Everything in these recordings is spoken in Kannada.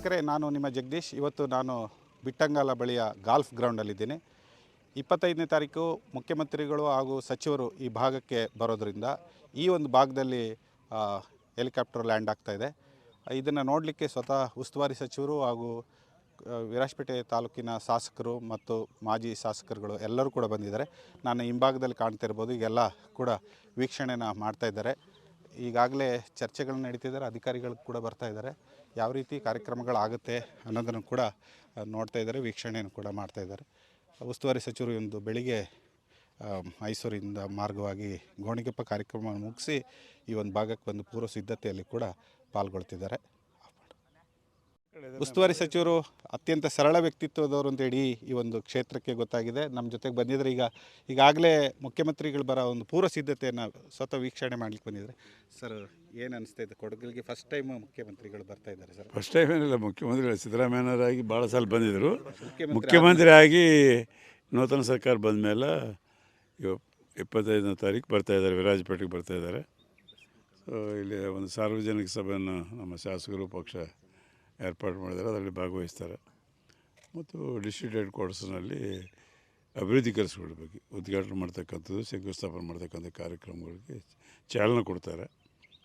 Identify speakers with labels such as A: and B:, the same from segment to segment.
A: ವೀಕ್ಷಕರೇ, ನಾನು ನಿಮ್ಮ ಜಗದೀಶ್. ಇವತ್ತು ನಾನು ಬಿಟ್ಟಂಗಾಲ ಬಳಿಯ ಗಾಲ್ಫ್ ಗ್ರೌಂಡಲ್ಲಿದ್ದೀನಿ. ಇಪ್ಪತ್ತೈದನೇ ತಾರೀಕು ಮುಖ್ಯಮಂತ್ರಿಗಳು ಹಾಗೂ ಸಚಿವರು ಈ ಭಾಗಕ್ಕೆ ಬರೋದರಿಂದ ಈ ಒಂದು ಭಾಗದಲ್ಲಿ ಹೆಲಿಕಾಪ್ಟರ್ ಲ್ಯಾಂಡ್ ಆಗ್ತಾ ಇದೆ. ಇದನ್ನು ನೋಡಲಿಕ್ಕೆ ಸ್ವತಃ ಉಸ್ತುವಾರಿ ಸಚಿವರು ಹಾಗೂ ವಿರಾಜಪೇಟೆ ತಾಲೂಕಿನ ಶಾಸಕರು ಮತ್ತು ಮಾಜಿ ಶಾಸಕರುಗಳು ಎಲ್ಲರೂ ಕೂಡ ಬಂದಿದ್ದಾರೆ. ನಾನು ಹಿಂಭಾಗದಲ್ಲಿ ಕಾಣ್ತಾ ಇರ್ಬೋದು, ಈಗೆಲ್ಲ ಕೂಡ ವೀಕ್ಷಣೆನ ಮಾಡ್ತಾ ಇದ್ದಾರೆ. ಈಗಾಗಲೇ ಚರ್ಚೆಗಳು ನಡೀತಿದ್ದಾರೆ, ಅಧಿಕಾರಿಗಳು ಕೂಡ ಬರ್ತಾ ಇದ್ದಾರೆ. ಯಾವ ರೀತಿ ಕಾರ್ಯಕ್ರಮಗಳಾಗುತ್ತೆ ಅನ್ನೋದನ್ನು ಕೂಡ ನೋಡ್ತಾ ಇದ್ದಾರೆ, ವೀಕ್ಷಣೆಯನ್ನು ಕೂಡ ಮಾಡ್ತಾ ಇದ್ದಾರೆ. ಉಸ್ತುವಾರಿ ಸಚಿವರು ಇಂದು ಬೆಳಿಗ್ಗೆ ಮೈಸೂರಿಂದ ಮಾರ್ಗವಾಗಿ ಗೋಣಿಗೆಪ್ಪ ಕಾರ್ಯಕ್ರಮವನ್ನು ಮುಗಿಸಿ ಈ ಒಂದು ಭಾಗಕ್ಕೆ ಬಂದು ಪೂರ್ವ ಸಿದ್ಧತೆಯಲ್ಲಿ ಕೂಡ ಪಾಲ್ಗೊಳ್ತಿದ್ದಾರೆ. ಉಸ್ತುವಾರಿ ಸಚಿವರು ಅತ್ಯಂತ ಸರಳ ವ್ಯಕ್ತಿತ್ವದವರು ಅಂತ ಇಡೀ ಈ ಒಂದು ಕ್ಷೇತ್ರಕ್ಕೆ ಗೊತ್ತಾಗಿದೆ. ನಮ್ಮ ಜೊತೆಗೆ ಬಂದಿದ್ದರೆ ಈಗ ಈಗಾಗಲೇ ಮುಖ್ಯಮಂತ್ರಿಗಳು ಬರೋ ಒಂದು ಪೂರ್ವ ಸಿದ್ಧತೆಯನ್ನು ಸ್ವತಃ ವೀಕ್ಷಣೆ ಮಾಡ್ಲಿಕ್ಕೆ ಬಂದಿದ್ದಾರೆ ಸರ್ ಏನು ಅನಿಸ್ತಾ ಇದೆ? ಕೊಡಗಿಗೆ ಫಸ್ಟ್ ಟೈಮ್ ಮುಖ್ಯಮಂತ್ರಿಗಳು ಬರ್ತಾ ಇದ್ದಾರೆ ಸರ್.
B: ಫಸ್ಟ್ ಟೈಮ್ ಏನಿಲ್ಲ. ಮುಖ್ಯಮಂತ್ರಿಗಳು ಸಿದ್ದರಾಮಯ್ಯನವರಾಗಿ ಭಾಳ ಸಲ ಬಂದಿದ್ದರು
A: ಮುಖ್ಯಮಂತ್ರಿ
B: ಮುಖ್ಯಮಂತ್ರಿ ಆಗಿ ನೂತನ ಸರ್ಕಾರ ಬಂದ ಮೇಲೆ ಇವ ಇಪ್ಪತ್ತೈದನೇ ತಾರೀಕು ಬರ್ತಾ ಇದ್ದಾರೆ. ವಿರಾಜಪೇಟೆಗೆ ಬರ್ತಾ ಇದ್ದಾರೆ. ಸೊ ಇಲ್ಲಿ ಒಂದು ಸಾರ್ವಜನಿಕ ಸಭೆಯನ್ನು ನಮ್ಮ ಶಾಸಕರು ಪಕ್ಷ ಏರ್ಪಾಡು ಮಾಡಿದ್ದಾರೆ ಅದರಲ್ಲಿ ಭಾಗವಹಿಸ್ತಾರೆ. ಮತ್ತು ಡಿಸ್ಟ್ರಿಕ್ಟ್ ಹೆಡ್ ಕ್ವಾರ್ಟರ್ಸ್ನಲ್ಲಿ ಅಭಿವೃದ್ಧಿ ಕೆಲಸಗಳ ಬಗ್ಗೆ ಉದ್ಘಾಟನೆ ಮಾಡ್ತಕ್ಕಂಥದ್ದು ಶಂಕುಸ್ಥಾಪನೆ ಮಾಡ್ತಕ್ಕಂಥ ಕಾರ್ಯಕ್ರಮಗಳಿಗೆ ಚಾಲನೆ ಕೊಡ್ತಾರೆ.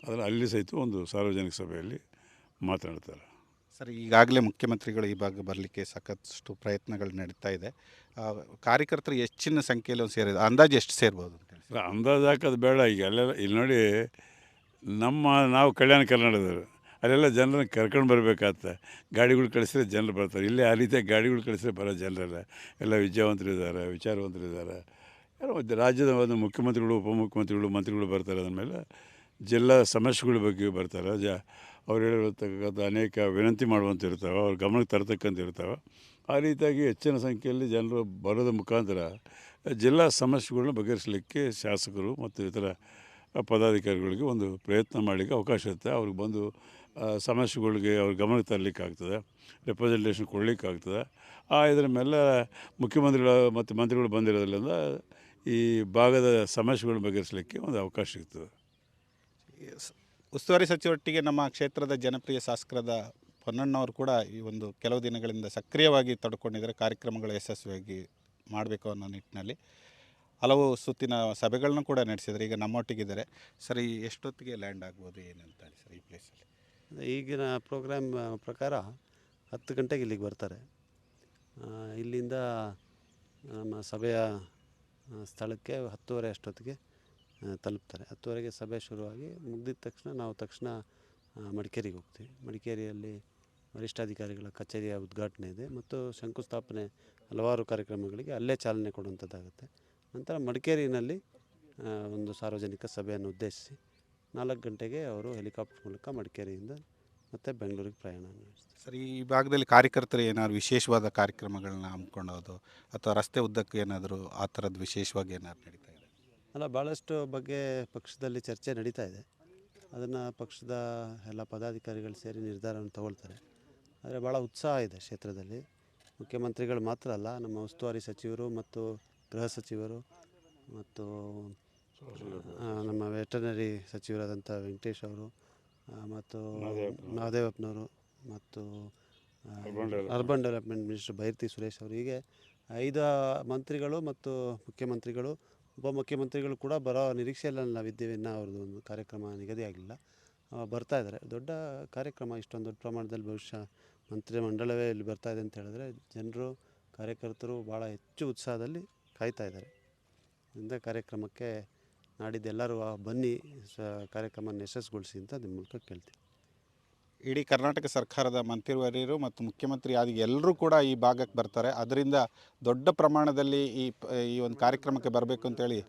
B: ಅದರಲ್ಲಿ ಅಲ್ಲಿ ಸಹಿತ ಒಂದು ಸಾರ್ವಜನಿಕ ಸಭೆಯಲ್ಲಿ ಮಾತನಾಡ್ತಾರೆ.
A: ಸರ್ ಈಗಾಗಲೇ ಮುಖ್ಯಮಂತ್ರಿಗಳು ಈ ಭಾಗ ಬರಲಿಕ್ಕೆ ಸಾಕಷ್ಟು ಪ್ರಯತ್ನಗಳು ನಡೀತಾ ಇದೆ. ಕಾರ್ಯಕರ್ತರು ಹೆಚ್ಚಿನ ಸಂಖ್ಯೆಯಲ್ಲಿ ಒಂದು ಸೇರಿದೆ? ಅಂದಾಜು ಎಷ್ಟು ಸೇರ್ಬೋದು
B: ಅಂದಾಜು ಹಾಕೋದು ಬೇಡ ಈಗ. ಅಲ್ಲೆಲ್ಲ ಇಲ್ಲಿ ನೋಡಿ ನಮ್ಮ ನಾವು ಕಲ್ಯಾಣ ಕರ್ನಾಟಕದವರು. ಅಲ್ಲೆಲ್ಲ ಜನರನ್ನ ಕರ್ಕೊಂಡು ಬರಬೇಕಾತ ಗಾಡಿಗಳು ಕಳಿಸಿದ್ರೆ ಜನರು ಬರ್ತಾರೆ. ಇಲ್ಲೇ ಆ ರೀತಿಯಾಗಿ ಗಾಡಿಗಳು ಕಳಿಸಿದ್ರೆ ಬರೋ ಜನರಲ್ಲ. ಎಲ್ಲ ವಿದ್ಯಾವಂತರಿದ್ದಾರೆ, ವಿಚಾರವಂತರಿದ್ದಾರೆ. ಒಂದು ರಾಜ್ಯದ ಒಂದು ಮುಖ್ಯಮಂತ್ರಿಗಳು, ಉಪಮುಖ್ಯಮಂತ್ರಿಗಳು, ಮಂತ್ರಿಗಳು ಬರ್ತಾರೆ ಅದನ್ನ ಮೇಲೆ. ಜಿಲ್ಲಾ ಸಮಸ್ಯೆಗಳ ಬಗ್ಗೆ ಬರ್ತಾರೆ. ಜ, ಅವ್ರು ಹೇಳಿರತಕ್ಕಂಥ ಅನೇಕ ವಿನಂತಿ ಮಾಡುವಂಥ ಇರ್ತಾವೆ ಅವ್ರ ಗಮನಕ್ಕೆ ತರ್ತಕ್ಕಂಥ ಇರ್ತಾವೆ ಆ ರೀತಿಯಾಗಿ ಹೆಚ್ಚಿನ ಸಂಖ್ಯೆಯಲ್ಲಿ ಜನರು ಬರೋದ ಮುಖಾಂತರ ಜಿಲ್ಲಾ ಸಮಸ್ಯೆಗಳನ್ನ ಬಗೆಹರಿಸಲಿಕ್ಕೆ ಶಾಸಕರು ಮತ್ತು ಇತರ ಪದಾಧಿಕಾರಿಗಳಿಗೆ ಒಂದು ಪ್ರಯತ್ನ ಮಾಡಲಿಕ್ಕೆ ಅವಕಾಶ ಇರುತ್ತೆ. ಅವ್ರಿಗೆ ಬಂದು ಸಮಸ್ಯೆಗಳಿಗೆ ಅವ್ರ ಗಮನಕ್ಕೆ ತರಲಿಕ್ಕಾಗ್ತದೆ ರೆಪ್ರೆಸೆಂಟೇಷನ್ ಕೊಡಲಿಕ್ಕಾಗ್ತದೆ. ಆ, ಇದರ ಮೇಲೆ ಮುಖ್ಯಮಂತ್ರಿಗಳು ಮತ್ತು ಮಂತ್ರಿಗಳು ಬಂದಿರೋದ್ರಿಂದ ಈ ಭಾಗದ ಸಮಸ್ಯೆಗಳನ್ನ ಬಗೆಹರಿಸಲಿಕ್ಕೆ ಒಂದು ಅವಕಾಶ ಸಿಗ್ತದೆ.
A: ಉಸ್ತುವಾರಿ ಸಚಿವರೊಟ್ಟಿಗೆ ನಮ್ಮ ಕ್ಷೇತ್ರದ ಜನಪ್ರಿಯ ಶಾಸಕರಾದ ಪೊನ್ನಣ್ಣವರು ಕೂಡ ಈ ಒಂದು ಕೆಲವು ದಿನಗಳಿಂದ ಸಕ್ರಿಯವಾಗಿ ತೊಡ್ಕೊಂಡಿದ್ದಾರೆ, ಕಾರ್ಯಕ್ರಮಗಳು ಯಶಸ್ವಿಯಾಗಿ ಮಾಡಬೇಕು ಅನ್ನೋ ನಿಟ್ಟಿನಲ್ಲಿ. ಹಲವು ಸುತ್ತಿನ ಸಭೆಗಳನ್ನ ಕೂಡ ನಡೆಸಿದ್ದಾರೆ, ಈಗ ನಮ್ಮೊಟ್ಟಿಗಿದ್ದಾರೆ. ಸರಿ ಎಷ್ಟೊತ್ತಿಗೆ ಲ್ಯಾಂಡ್ ಆಗ್ಬೋದು, ಏನಂತ ಸರ್, ಈ ಪ್ಲೇಸಲ್ಲಿ
C: ಈಗಿನ ಪ್ರೋಗ್ರಾಮ್ ಪ್ರಕಾರ ಹತ್ತು ಗಂಟೆಗೆ ಇಲ್ಲಿಗೆ ಬರ್ತಾರೆ. ಇಲ್ಲಿಂದ ನಮ್ಮ ಸಭೆಯ ಸ್ಥಳಕ್ಕೆ ಹತ್ತುವರೆ ಅಷ್ಟೊತ್ತಿಗೆ ತಲುಪ್ತಾರೆ. ಹತ್ತುವರೆಗೆ ಸಭೆ ಶುರುವಾಗಿ ಮುಗಿದ ತಕ್ಷಣ ನಾವು ತಕ್ಷಣ ಮಡಿಕೇರಿಗೆ ಹೋಗ್ತೀವಿ. ಮಡಿಕೇರಿಯಲ್ಲಿ ವರಿಷ್ಠಾಧಿಕಾರಿಗಳ ಕಚೇರಿಯ ಉದ್ಘಾಟನೆ ಇದೆ ಮತ್ತು ಶಂಕುಸ್ಥಾಪನೆ ಹಲವಾರು ಕಾರ್ಯಕ್ರಮಗಳಿಗೆ ಅಲ್ಲೇ ಚಾಲನೆ ಕೊಡುವಂಥದ್ದಾಗುತ್ತೆ. ನಂತರ ಮಡಿಕೇರಿನಲ್ಲಿ ಒಂದು ಸಾರ್ವಜನಿಕ ಸಭೆಯನ್ನು ಉದ್ದೇಶಿಸಿ ನಾಲ್ಕು ಗಂಟೆಗೆ ಅವರು ಹೆಲಿಕಾಪ್ಟರ್ ಮೂಲಕ ಮಡಿಕೇರಿಯಿಂದ ಮತ್ತೆ ಬೆಂಗಳೂರಿಗೆ ಪ್ರಯಾಣ ನಡೆಸ್ತಾರೆ.
A: ಸರ್ ಈ ಭಾಗದಲ್ಲಿ ಕಾರ್ಯಕರ್ತರು ಏನಾದ್ರು ವಿಶೇಷವಾದ ಕಾರ್ಯಕ್ರಮಗಳನ್ನ ಹಮ್ಮಿಕೊಳ್ಳೋದು ಅಥವಾ ರಸ್ತೆ ಉದ್ದಕ್ಕೆ ಏನಾದರೂ ಆ ಥರದ್ದು ವಿಶೇಷವಾಗಿ ಏನಾದ್ರು ನಡೀತಾ ಇದೆ?
C: ಅಲ್ಲ ಭಾಳಷ್ಟು ಬಗ್ಗೆ ಪಕ್ಷದಲ್ಲಿ ಚರ್ಚೆ ನಡೀತಾ ಇದೆ. ಅದನ್ನು ಪಕ್ಷದ ಎಲ್ಲ ಪದಾಧಿಕಾರಿಗಳು ಸೇರಿ ನಿರ್ಧಾರವನ್ನು ತಗೊಳ್ತಾರೆ. ಆದರೆ ಭಾಳ ಉತ್ಸಾಹ ಇದೆ ಕ್ಷೇತ್ರದಲ್ಲಿ. ಮುಖ್ಯಮಂತ್ರಿಗಳು ಮಾತ್ರ ಅಲ್ಲ ನಮ್ಮ ಉಸ್ತುವಾರಿ ಸಚಿವರು ಮತ್ತು ಗೃಹ ಸಚಿವರು ಮತ್ತು ನಮ್ಮ ವೆಟರ್ನರಿ ಸಚಿವರಾದಂಥ ವೆಂಕಟೇಶ್ ಅವರು ಮತ್ತು ಮಹದೇವಪ್ಪನವರು ಮತ್ತು urban development minister Byrathi Suresh ಅವರು ಹೀಗೆ ಐದು ಮಂತ್ರಿಗಳು ಮತ್ತು ಮುಖ್ಯಮಂತ್ರಿಗಳು ಉಪಮುಖ್ಯಮಂತ್ರಿಗಳು ಕೂಡ ಬರೋ ನಿರೀಕ್ಷೆಯಲ್ಲಿ ನಾವಿದ್ದೇವೆ ಇನ್ನೂ ಅವ್ರದ್ದು ಒಂದು ಕಾರ್ಯಕ್ರಮ ನಿಗದಿಯಾಗಿಲ್ಲ ಬರ್ತಾ ಇದ್ದಾರೆ. ದೊಡ್ಡ ಕಾರ್ಯಕ್ರಮ ಇಷ್ಟೊಂದು ದೊಡ್ಡ ಪ್ರಮಾಣದಲ್ಲಿ ಭವಿಷ್ಯ ಮಂತ್ರಿ ಮಂಡಳವೇ ಇಲ್ಲಿ ಬರ್ತಾ ಇದೆ ಅಂತ ಹೇಳಿದ್ರೆ ಜನರು ಕಾರ್ಯಕರ್ತರು ಭಾಳ ಹೆಚ್ಚು ಉತ್ಸಾಹದಲ್ಲಿ ಕಾಯ್ತಾ ಇದ್ದಾರೆ. ಇಂದ ಕಾರ್ಯಕ್ರಮಕ್ಕೆ ನಾಡಿದ್ದು ಎಲ್ಲರೂ ಬನ್ನಿ ಸ ಕಾರ್ಯಕ್ರಮ ಯಶಸ್ಸುಗೊಳಿಸಿ ಅಂತ ನಿಮ್ಮ ಮೂಲಕ ಕೇಳ್ತೀನಿ.
A: ಇಡೀ ಕರ್ನಾಟಕ ಸರ್ಕಾರದ ಮಂತ್ರಿವರ್ಯರು ಮತ್ತು ಮುಖ್ಯಮಂತ್ರಿ ಆದ ಎಲ್ಲರೂ ಕೂಡ ಈ ಭಾಗಕ್ಕೆ ಬರ್ತಾರೆ. ಅದರಿಂದ ದೊಡ್ಡ ಪ್ರಮಾಣದಲ್ಲಿ ಈ ಈ ಒಂದು ಕಾರ್ಯಕ್ರಮಕ್ಕೆ ಬರಬೇಕು ಅಂತೇಳಿ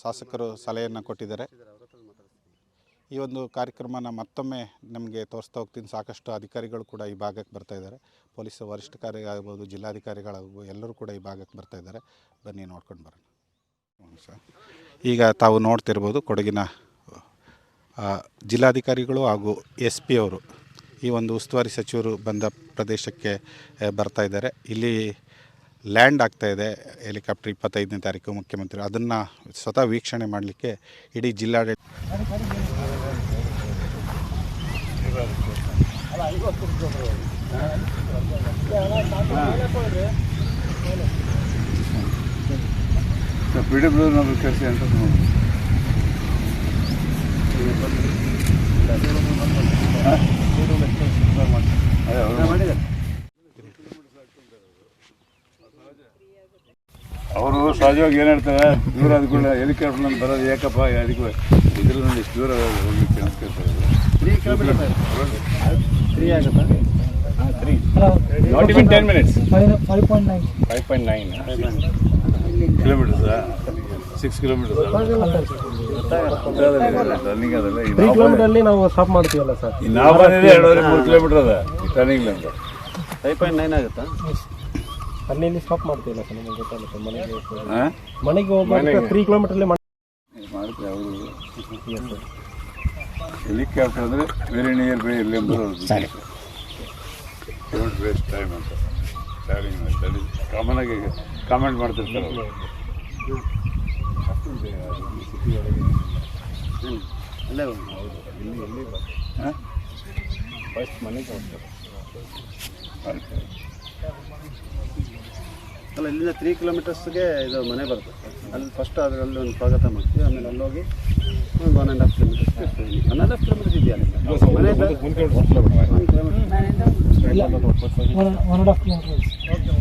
A: ಶಾಸಕರು ಸಲಹೆಯನ್ನು ಕೊಟ್ಟಿದ್ದಾರೆ. ಈ ಒಂದು ಕಾರ್ಯಕ್ರಮನ ಮತ್ತೊಮ್ಮೆ ನಮಗೆ ತೋರಿಸ್ತಾ ಹೋಗ್ತೀನಿ. ಸಾಕಷ್ಟು ಅಧಿಕಾರಿಗಳು ಕೂಡ ಈ ಭಾಗಕ್ಕೆ ಬರ್ತಾ ಇದ್ದಾರೆ. ಪೊಲೀಸ್ ವರಿಷ್ಠ ಆಗ್ಬೋದು ಜಿಲ್ಲಾಧಿಕಾರಿಗಳಾಗ್ಬೋದು ಎಲ್ಲರೂ ಕೂಡ ಈ ಭಾಗಕ್ಕೆ ಬರ್ತಾ ಇದ್ದಾರೆ. ಬನ್ನಿ ನೋಡ್ಕೊಂಡು ಬರೋಣ. ಸರ್ ಈಗ ತಾವು ನೋಡ್ತಿರ್ಬೋದು ಕೊಡಗಿನ ಜಿಲ್ಲಾಧಿಕಾರಿಗಳು ಹಾಗೂ ಎಸ್ ಪಿ ಅವರು ಈ ಒಂದು ಉಸ್ತುವಾರಿ ಸಚಿವರು ಬಂದ ಪ್ರದೇಶಕ್ಕೆ ಬರ್ತಾ ಇದ್ದಾರೆ. ಇಲ್ಲಿ ಲ್ಯಾಂಡ್ ಆಗ್ತಾ ಇದೆ ಹೆಲಿಕಾಪ್ಟರ್ ಇಪ್ಪತ್ತೈದನೇ ತಾರೀಕು ಮುಖ್ಯಮಂತ್ರಿ. ಅದನ್ನು ಸ್ವತಃ ವೀಕ್ಷಣೆ ಮಾಡಲಿಕ್ಕೆ ಇಡೀ ಜಿಲ್ಲಾಡಳಿತ
B: ಪಿ ಡಬ್ಲ್ಯೂ ನಂಬರ್ ಕೆಲಸ ಅಂತ ಅವರು ಅವರು ಸಹಜವಾಗಿ ಏನು ಹೇಳ್ತಾರೆ ದೂರ ಆದ್ಕೊಂಡು ಹೆಲಿಕಾಪ್ಟರ್ ನಾನು ಬರೋದು ಏಕಪ್ಪ ಅದಕ್ಕೂ ಇದರಲ್ಲಿ ನಮ್ಗೆ ದೂರ ಹೋಗಿ ಅಂತ ಕೇಳ್ತಾರೆ
D: not even ten minutes
E: five point nine
D: five point nine
B: ಕಿಲೋಮೀಟರ್ಸಾ six kilometres running ಅದಲ್ಲ ಈ
E: ತ್ರೀ
B: ನಾವು
E: ಕಿಲೋಮೀಟರ್ ಅಲ್ಲಿ ನಾವು ಸ್ಟಾಪ್ ಮಾಡ್ತೀವಲ್ಲ ಸರ್.
B: ನಾವು ಬಂದಿದೆ ಎರಡೂವರೆ ಮೂರು ಕಿಲೋಮೀಟರ್ ಅದ. ಟರ್ನಿಂಗ್ ಅಂತ
C: ಫೈವ್ ಪಾಯಿಂಟ್ ನೈನ್ ಆಗುತ್ತಾ?
E: ಅಲ್ಲಿ ಸ್ಟಾಪ್ ಮಾಡ್ತೀವಲ್ಲ ಸರ್ ನಮಗೆ ಗೊತ್ತಲ್ಲ ಸರ್ ಮನೆಗೆ ಮನೆಗೆ ಹೋಗ್ಬೇಕು ತ್ರೀ ಕಿಲೋಮೀಟರ್ ಅಲ್ಲಿ
B: ಮಾಡ್ತಾರೆ ಅವರು. ಹೆಲಿಕಾಪ್ಟರ್ ಅಂದರೆ ವೆರಿ ನಿಯರ್ ಬೈ ಎಲ್ಲಿ ಎಂಬುದು ಡೋಂಟ್ ವೇಸ್ಟ್ ಟೈಮ್ ಅಂತ. ಟ್ರಾವೆಲಿಂಗ್ ಮಾಡಿ ಕಾಮನ್ ಆಗಿ ಕಾಮೆಂಟ್ ಮಾಡ್ತಿರ್ತಾರೆ
C: ಅಲ್ಲೇ
B: ಹಾಂ?
D: ಫಸ್ಟ್ ಮನೆಗೆ ಹೋಗ್ತಾರೆ
C: ಅಲ್ಲ ಇಲ್ಲಿಂದ ತ್ರೀ ಕಿಲೋಮೀಟರ್ಸ್ಗೆ ಇದು ಮನೆ ಬರುತ್ತೆ. ಅಲ್ಲಿ ಫಸ್ಟ್ ಅದರಲ್ಲಿ ಒಂದು ಸ್ವಾಗತ ಮಾಡ್ತೀವಿ ಆಮೇಲೆ ಅಲ್ಲಿ ಹೋಗಿ ಒಂದು one and half kilometres one and half kilometres ಇದೆಯಾ ಮನೆ ಮನೆಯಿಂದ
D: ಕಿಲೋಮೀಟರ್
C: ಒಂದು ಕಿಲೋಮೀಟರ್
E: ಇಲ್ಲ. One one and half kilometre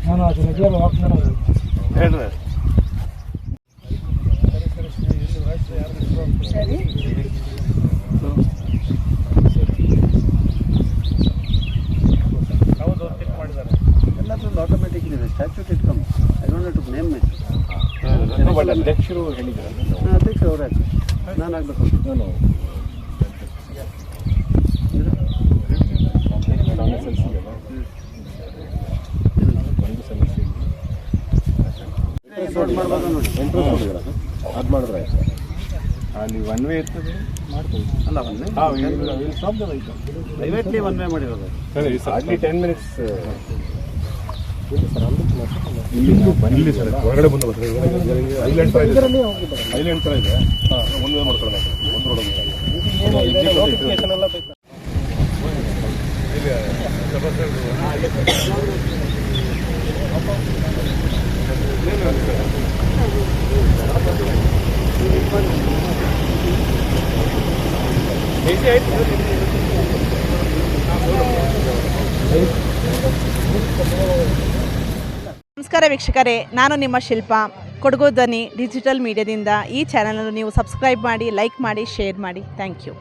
E: ನಾನು ಅದು ರೆಗ್ಯುಲರ್ ವಾಕ್ ಮಾಡೋದು.
B: ಹೇಳ್ರಿ.
C: ಆಟೋಮೆಟಿಕ್ ಇದೆ. ಸ್ಟ್ಯಾಚ್ಯೂಟ್ ಇಟ್ಕೊಂಡು. I don't to name it
D: ಅಧ್ಯಕ್ಷರು ಹೇಳಿದ್ದಾರೆ
C: ಅಧ್ಯಕ್ಷರು ಅವರೇ. ನಾನು ಆಗಬೇಕು.
D: ನಾನು ನಾನು ಎಸ್ ಎಲ್ ಸಿ ಅಲ್ಲ ಒಂದು ಸಮಸ್ಯೆ
C: ಸೋಟ್ ಮಾಡ್ಬೋದು ನೋಡಿ
D: ಅದು? ಮಾಡಿದ್ರೆ ಅಲ್ಲಿ ಒನ್ ವೇ ಇರ್ತದೆ
C: ಅಲ್ಲ ಒನ್
D: ಹಾಂ stop the vehicle
C: privately one way ಮಾಡಿರೋದು.
D: ಸರಿ ಅಲ್ಲಿ ಟೆನ್ ಮಿನಿಟ್ಸ್ ಇಲ್ಲಿ ಇಲ್ಲಿ ಸರ್ ಹೊರಗಡೆ ಬಂದು ಐಲ್ಯಾಂಡ್ ಥರ ಇದೆ. ಐಲ್ಯಾಂಡ್ ಥರ ಇದೆ ವೇ ಮಾಡ್ಕೊಳ್ಳೋಣ ಒಂದು ರೋಡ್
E: ನೋಟಿಫಿಕೇಶನ್ ಎಲ್ಲ ಬೇಕು
F: ನಮಸ್ಕಾರ ವೀಕ್ಷಕರೇ, ನಾನು ನಿಮ್ಮ ಶಿಲ್ಪ. ಕೊಡಗು ಧ್ವನಿ ಡಿಜಿಟಲ್ ಮೀಡಿಯಾದಿಂದ ಈ ಚಾನಲನ್ನು ನೀವು ಸಬ್ಸ್ಕ್ರೈಬ್ ಮಾಡಿ ಲೈಕ್ ಮಾಡಿ ಶೇರ್ ಮಾಡಿ. Thank you